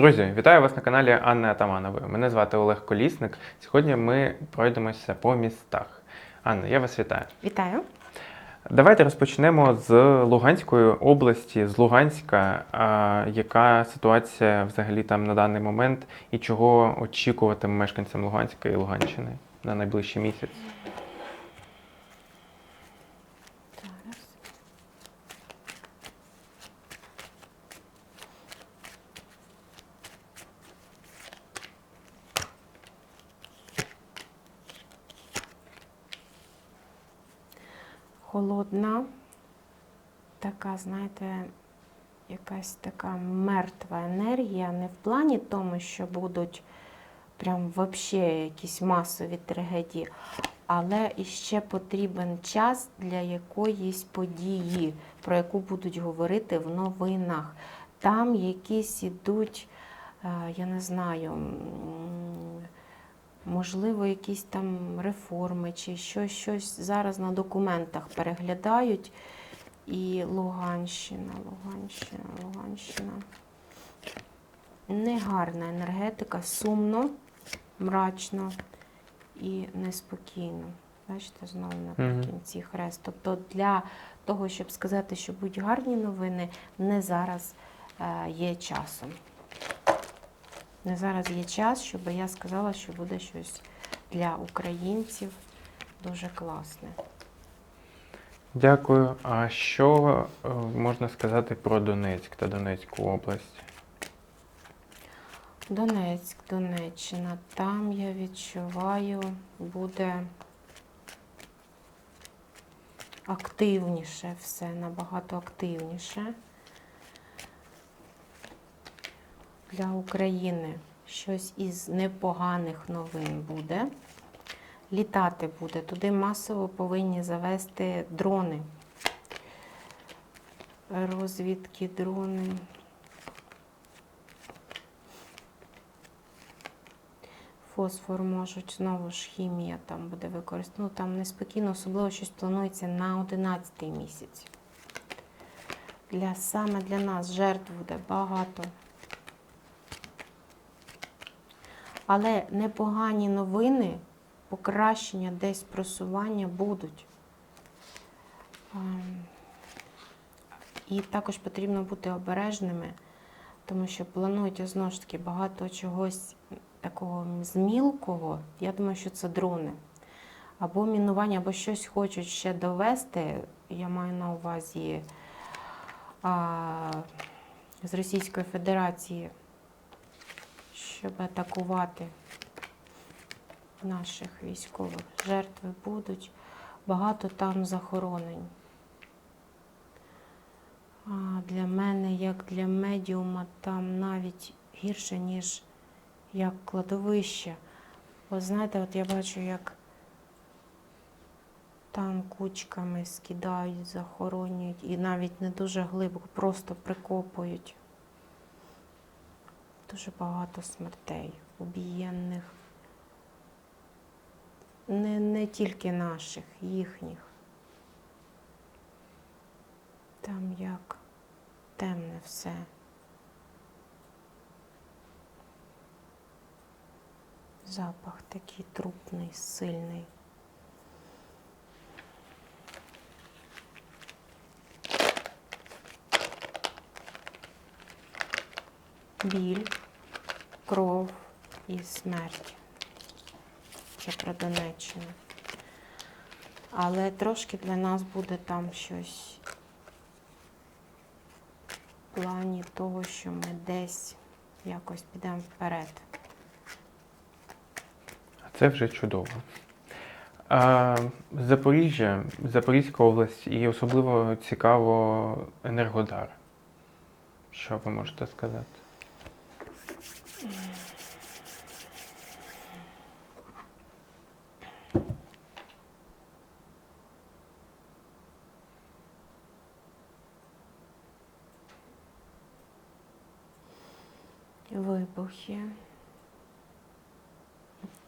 Друзі, вітаю вас на каналі Анни Атаманової. Мене звати Олег Колісник. Сьогодні ми пройдемося по містах. Анна, я вас вітаю. Вітаю. Давайте розпочнемо з Луганської області, з Луганська. А, яка ситуація взагалі там на даний момент і чого очікувати мешканцям Луганська і Луганщини на найближчий місяць? Зараз. Холодна, така, знаєте, якась така мертва енергія, не в плані тому, що будуть прям вообще якісь масові трагедії, але іще потрібен час для якоїсь події, про яку будуть говорити в новинах. Там якісь ідуть, е, я не знаю, можливо, якісь там реформи чи щось, щось зараз на документах переглядають. І Луганщина, Луганщина, Луганщина. Негарна енергетика, сумно, мрачно і неспокійно. Бачите, знову наприкінці хрест. Тобто для того, щоб сказати, що будуть гарні новини, не зараз е, є часом. Не зараз є час, щоб я сказала, що буде щось для українців дуже класне. Дякую. А що е, можна сказати про Донецьк та Донецьку область? Донецьк, Донеччина. Там я відчуваю, буде активніше все, набагато активніше. Для України щось із непоганих новин буде. Літати буде. Туди масово повинні завести дрони. Розвідки дрони. Фосфор можуть, знову ж хімія там буде використана. Ну, там неспокійно, особливо щось планується на 11 місяць. Для, саме для нас жертв буде багато. Але непогані новини, покращення десь просування будуть. Ем, І також потрібно бути обережними, тому що планують знову ж таки багато чогось такого змілкого. Я думаю, що це дрони. Або мінування, або щось хочуть ще довести. Я маю на увазі а, з Російської Федерації, щоб атакувати наших військових. Жертви будуть, багато там захоронень. А для мене, як для медіума, там навіть гірше, ніж як кладовище. От знаєте, от я бачу, як там кучками скидають, захоронюють і навіть не дуже глибоко, просто прикопують. Дуже багато смертей, убієнних. Не, не тільки наших, їхніх. Там як темне все. Запах такий трупний, сильний. Біль, кров і смерть. Це про Донеччину. Але трошки для нас буде там щось в плані того, що ми десь якось підемо вперед. Це вже чудово. А, Запоріжжя, Запорізька область і особливо цікаво Енергодар. Що ви можете сказати? вибухи.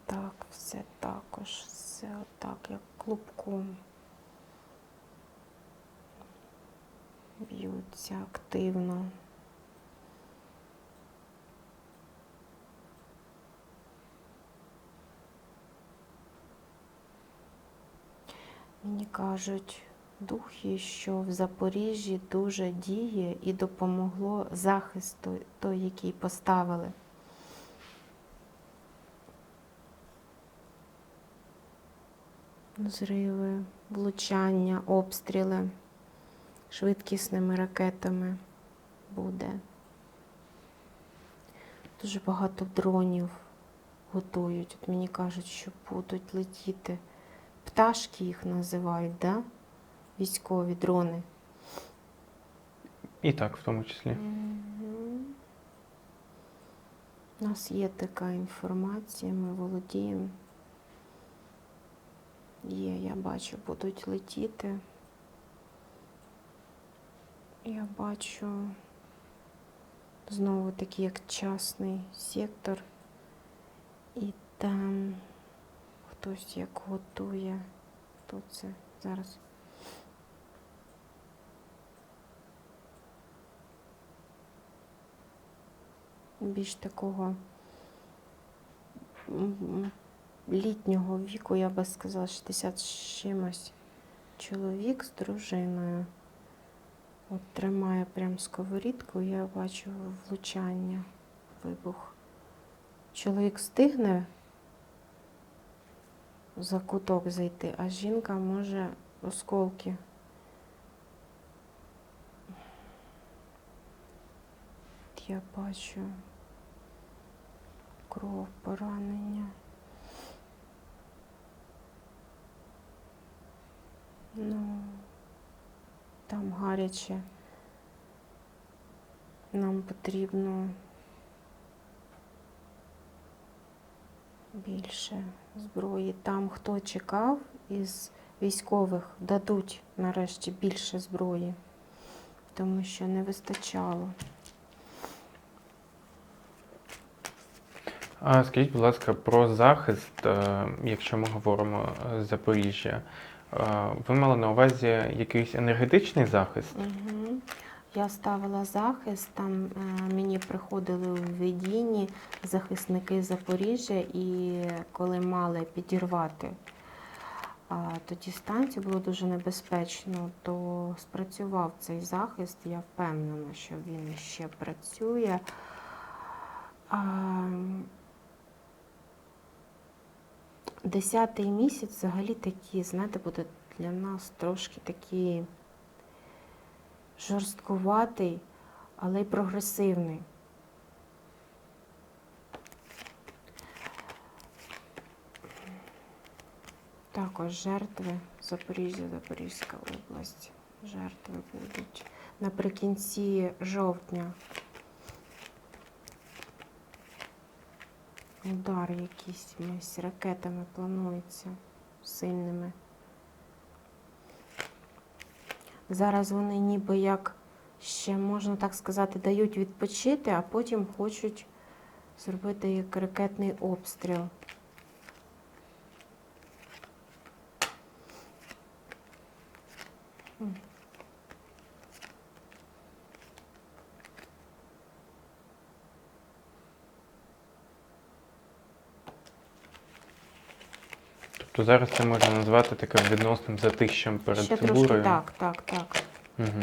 Так, все також, все отак, як клубком. Б'ються активно. Мені кажуть, духи, що в Запоріжжі дуже діє і допомогло захисту той, який поставили. Зриви, влучання, обстріли швидкісними ракетами буде. Дуже багато дронів готують. От мені кажуть, що будуть летіти. Пташки їх називають, да? Військові дрони. І так, в тому числі. У нас є така інформація, ми володіємо. Є, я бачу, будуть летіти. Я бачу знову такий як частний сектор. І там хтось як готує. Хто це зараз? Більш такого літнього віку, я би сказала, 60 з чимось. Чоловік з дружиною. От тримає прям сковорідку, я бачу влучання, вибух. Чоловік стигне за куток зайти, а жінка може осколки. Я бачу кров, поранення. Ну, там гаряче. Нам потрібно більше зброї. Там, хто чекав із військових, дадуть нарешті більше зброї, тому що не вистачало. А скажіть, будь ласка, про захист, е, якщо ми говоримо е, з Запоріжжя. Е, Ви мали на увазі якийсь енергетичний захист? Я ставила захист, там мені приходили у видінні захисники Запоріжжя, і коли мали підірвати тоді станцію, було дуже небезпечно, то спрацював цей захист. Я впевнена, що він ще працює. Десятий місяць взагалі такий, знаєте, буде для нас трошки такий жорсткуватий, але й прогресивний. Також жертви Запоріжжя, Запорізька область. Жертви будуть наприкінці жовтня. Удар якийсь з ракетами планується сильними. Зараз вони ніби як ще, можна так сказати, дають відпочити, а потім хочуть зробити як ракетний обстріл. М. Тобто зараз це можна назвати таким відносним затищем перед Ще фігурою. трошки так, так, так. Угу.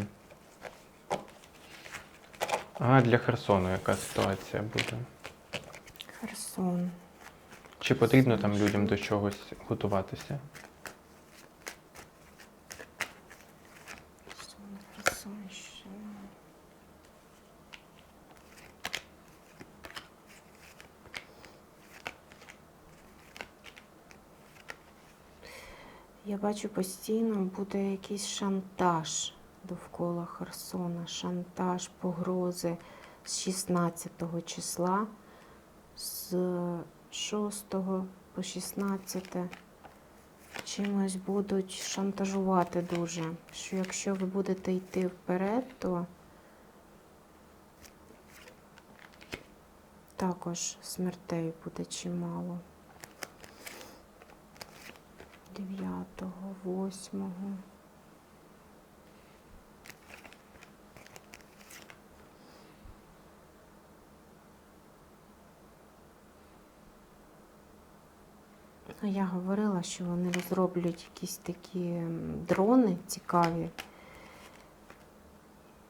А для Херсону яка ситуація буде? Херсон. Чи потрібно там людям до чогось готуватися? Херсон, Херсонщина. Я бачу постійно буде якийсь шантаж довкола Херсона. Шантаж, погрози з 16 числа, з 6 по 16 чимось будуть шантажувати дуже. Що якщо ви будете йти вперед, то також смертей буде чимало. 9-го, 8-го. Ну, я говорила, що вони розроблюють якісь такі дрони цікаві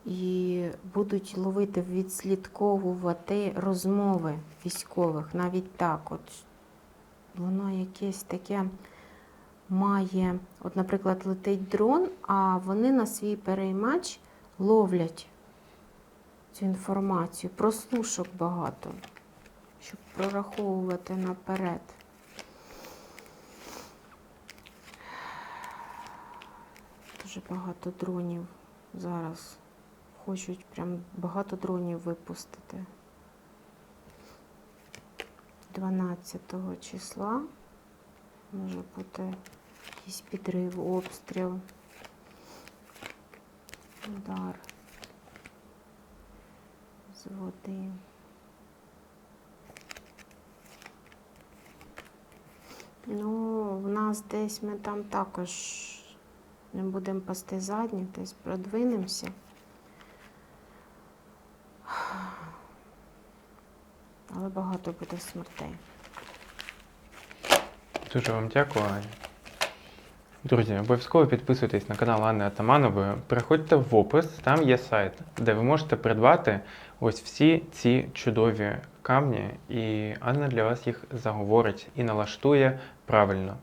і будуть ловити, відслідковувати розмови військових. Навіть так, от воно якесь таке має, от, наприклад, летить дрон, а вони на свій переймач ловлять цю інформацію. Прослушок багато, щоб прораховувати наперед. Дуже багато дронів зараз. Хочуть прям багато дронів випустити. 12 числа може бути якийсь підрив, обстріл, удар з води. Ну, в нас десь ми там також не будемо пасти задні, десь продвинемося. Але багато буде смертей. Дуже вам дякую, Аня. Друзі, обов'язково підписуйтесь на канал Анни Атаманової. Переходьте в опис, там є сайт, де ви можете придбати ось всі ці чудові камні, і Анна для вас їх заговорить і налаштує правильно.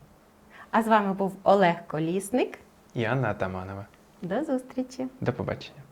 А з вами був Олег Колісник. І Анна Атаманова. До зустрічі! До побачення.